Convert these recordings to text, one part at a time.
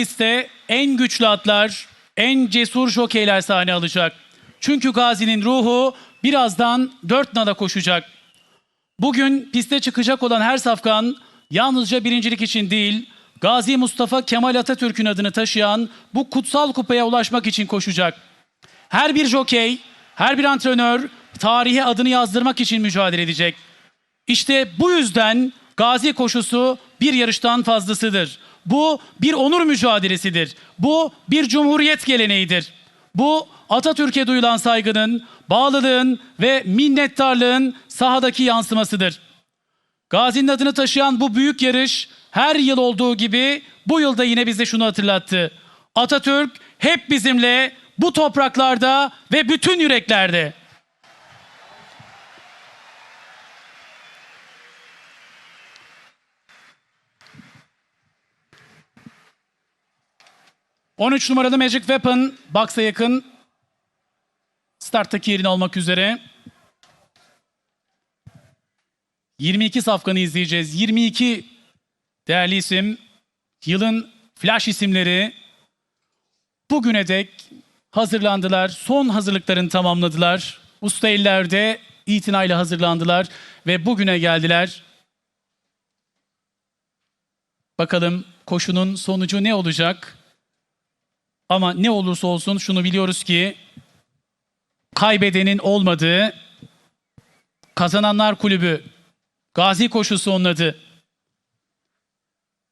Liste en güçlü atlar, en cesur jokeyler sahne alacak. Çünkü Gazi'nin ruhu birazdan dört nala koşacak. Bugün piste çıkacak olan her safkan yalnızca birincilik için değil, Gazi Mustafa Kemal Atatürk'ün adını taşıyan bu kutsal kupaya ulaşmak için koşacak. Her bir jokey, her bir antrenör tarihe adını yazdırmak için mücadele edecek. İşte bu yüzden Gazi koşusu bir yarıştan fazlasıdır. Bu bir onur mücadelesidir. Bu bir cumhuriyet geleneğidir. Bu Atatürk'e duyulan saygının, bağlılığın ve minnettarlığın sahadaki yansımasıdır. Gazi'nin adını taşıyan bu büyük yarış her yıl olduğu gibi bu yılda yine bize şunu hatırlattı. Atatürk hep bizimle bu topraklarda ve bütün yüreklerde. ...13 numaralı Magic Weapon... ...box'a yakın... ...starttaki yerini almak üzere... 22 safkanı izleyeceğiz. 22 değerli isim, yılın flash isimleri bugüne dek hazırlandılar. Son hazırlıklarını tamamladılar. Usta ellerde itinayla hazırlandılar ve bugüne geldiler. Bakalım koşunun sonucu ne olacak? Ama ne olursa olsun şunu biliyoruz ki kaybedenin olmadığı Kazananlar Kulübü Gazi koşusu onun adı.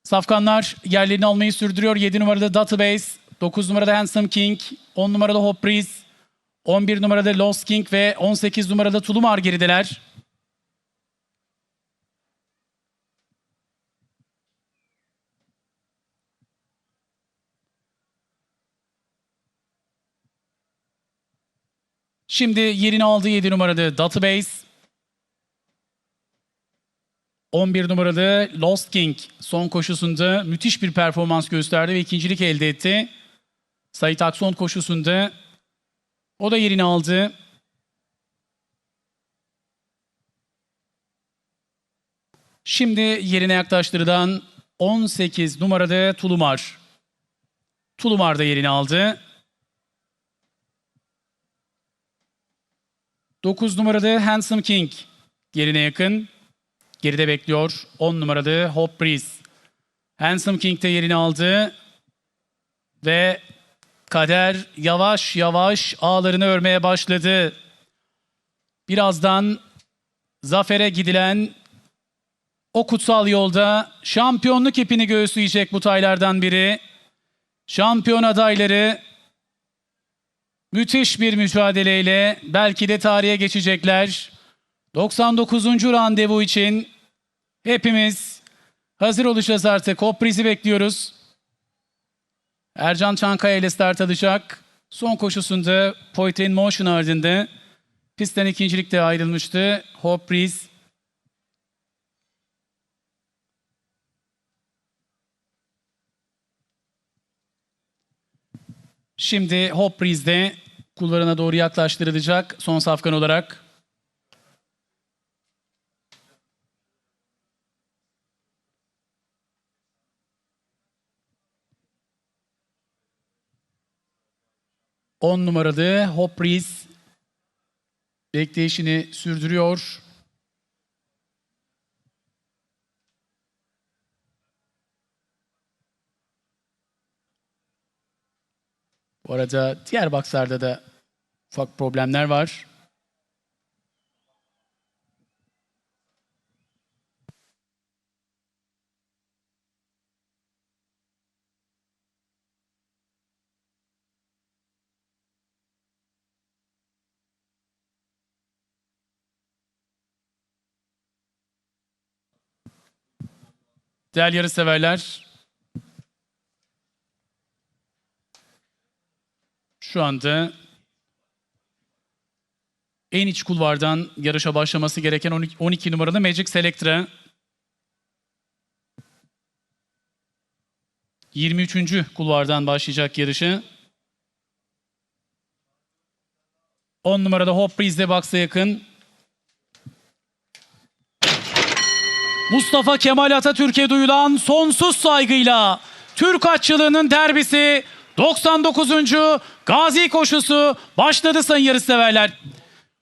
Safkanlar yerlerini almayı sürdürüyor. 7 numarada Database, 9 numarada Handsome King, 10 numarada Hop Breeze, 11 numarada Lost King ve 18 numarada Tulumar gerideler. Şimdi yerini aldı 7 numarada Database. 11 numaralı Lost King son koşusunda müthiş bir performans gösterdi ve ikincilik elde etti. Sait Akson koşusunda o da yerini aldı. Şimdi yerine yaklaştırılan 18 numarada Tulumar. Tulumar da yerini aldı. 9 numarada Handsome King yerine yakın. Geride bekliyor 10 numaralı Hope Breeze. Handsome King de yerini aldı. Ve Kader yavaş yavaş ağlarını örmeye başladı. Birazdan zafere gidilen o kutsal yolda şampiyonluk ipini göğüsleyecek bu taylardan biri. Şampiyon adayları müthiş bir mücadeleyle belki de tarihe geçecekler. 99. randevu için hepimiz hazır olacağız artık. Hoprizi bekliyoruz. Ercan Çankaya ile start alacak. Son koşusunda Poetry in Motion ardında pistten ikincilikte ayrılmıştı. Hopriz Şimdi Hopriz kullarına doğru yaklaştırılacak son safkan olarak. On numaralı Hopriz bekleyişini sürdürüyor. Bu arada diğer boxlarda da ufak problemler var. Değerli yarışseverler, şu anda en iç kulvardan yarışa başlaması gereken 12, 12 numaralı Magic Selectra 23. kulvardan başlayacak yarışı. 10 numarada Hop Breeze box'a yakın. Mustafa Kemal Atatürk'e duyulan sonsuz saygıyla Türk Atçılığı'nın derbisi 99. Gazi koşusu başladı sayın yarışseverler.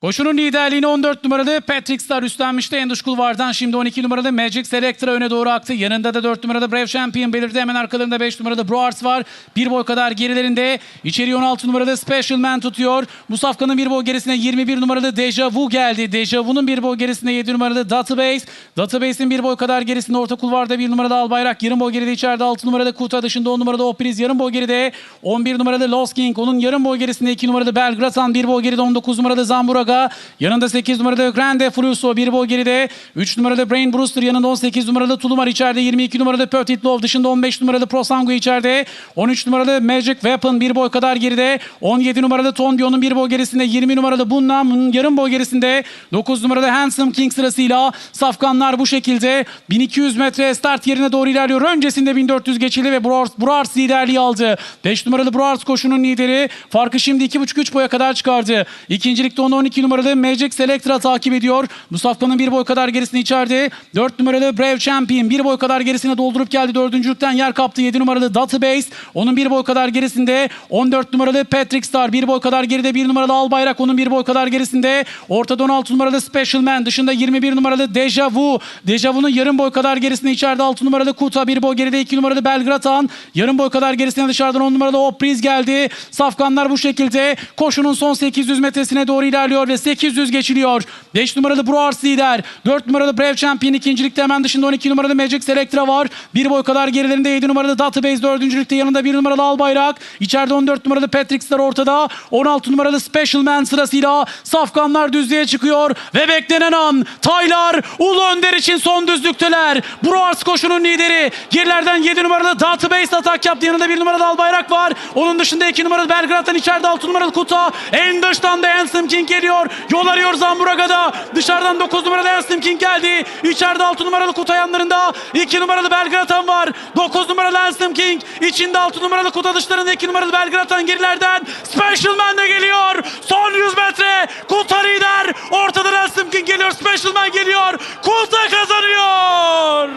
Koşunun liderliğini 14 numaralı Patrick Star üstlenmişti. Enduş Kulvar'dan şimdi 12 numaralı Magic Selectra öne doğru aktı. Yanında da 4 numaralı Brave Champion belirdi. Hemen arkalarında 5 numaralı Broars var. Bir boy kadar gerilerinde. İçeri 16 numaralı Special Man tutuyor. Bu safkanın bir boy gerisine 21 numaralı Deja Vu geldi. Deja Vu'nun bir boy gerisinde 7 numaralı Database. Database'in bir boy kadar gerisinde orta kulvarda 1 numaralı Albayrak. Yarım boy geride içeride 6 numaralı Kuta dışında 10 numaralı Opriz. Yarım boy geride 11 numaralı Lost King. Onun yarım boy gerisinde 2 numaralı Belgratan. Bir boy geride 19 numaralı Zamburaga. Yanında 8 numaralı Grande Fruso. Bir boy geride 3 numaralı Brain Brewster. Yanında 18 numaralı Tulumar içeride. 22 numaralı Petit Love. Dışında 15 numaralı Prosango içeride. 13 numaralı Magic Weapon. Bir boy kadar geride. 17 numaralı Tondio'nun bir boy gerisinde. 20 numaralı Bunnam'ın yarım boy gerisinde. 9 numaralı Handsome King sırasıyla safkanlar bu şekilde 1200 metre start yerine doğru ilerliyor. Öncesinde 1400 geçildi ve Brars, Brars liderliği aldı. 5 numaralı Brars koşunun lideri. Farkı şimdi 2,5-3 boya kadar çıkardı. İkincilikte onu 12 numaralı Magic Selectra takip ediyor. Bu safkanın bir boy kadar gerisinde içeride. 4 numaralı Brave Champion bir boy kadar gerisine doldurup geldi. Dördüncülükten yer kaptı. 7 numaralı Database. Onun bir boy kadar gerisinde. 14 numaralı Patrick Star bir boy kadar geride. 1 numaralı Albayrak onun bir boy kadar gerisinde. Ortada 16 numaralı Special Man. Dışında 21 numaralı Deja Vu. Deja Vu'nun yarım boy kadar gerisinde içeride 6 numaralı Kuta. Bir boy geride 2 numaralı Belgratan. Yarım boy kadar gerisine dışarıdan 10 numaralı Opriz geldi. Safkanlar bu şekilde koşunun son 800 metresine doğru ilerliyor ve 800 geçiliyor. 5 numaralı Bruars lider. 4 numaralı Brave Champion ikincilikte hemen dışında 12 numaralı Magic Selectra var. Bir boy kadar gerilerinde 7 numaralı Database dördüncülükte yanında 1 numaralı Albayrak. İçeride 14 numaralı Patrick Star ortada. 16 numaralı Special Man sırasıyla Safkanlar düzlüğe çıkıyor ve beklenen an Taylar Ulu Önder için son düzlükteler. Bruars koşunun lideri. Gerilerden 7 numaralı Database atak yaptı. Yanında 1 numaralı Albayrak var. Onun dışında 2 numaralı Belgrad'dan içeride 6 numaralı Kuta. En dıştan da Handsome King geliyor. Yol arıyor Zamburaga'da. Dışarıdan 9 numaralı Handsome King geldi. İçeride 6 numaralı Kuta yanlarında. 2 numaralı Belgrad'dan var. 9 numaralı Handsome King. İçinde 6 numaralı Kuta dışlarında 2 numaralı Belgrad'dan gerilerden. Special Man de geliyor. Son 100 metre. Kuta lider. Ortadan Handsome King geliyor. Special Man geliyor. Kuta kazanıyor.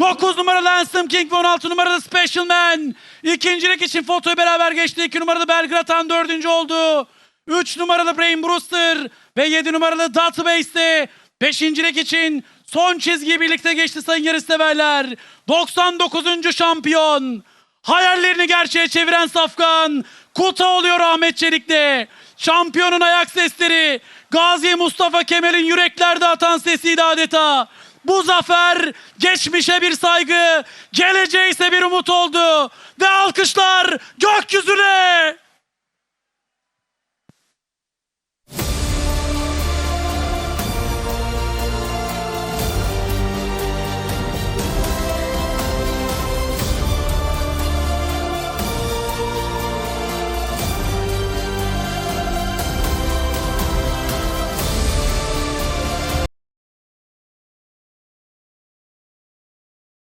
9 numaralı Handsome King ve 16 numaralı Special Man. İkincilik için fotoyu beraber geçti. 2 numaralı Belgratan dördüncü oldu. 3 numaralı Brain Brewster ve 7 numaralı Database'de beşincilik için son çizgiyi birlikte geçti sayın yarışseverler. 99. şampiyon. Hayallerini gerçeğe çeviren Safkan. Kuta oluyor Ahmet Çelik'te. Şampiyonun ayak sesleri. Gazi Mustafa Kemal'in yüreklerde atan sesiydi adeta. Bu zafer geçmişe bir saygı, geleceğe ise bir umut oldu. Ve alkışlar gökyüzüne.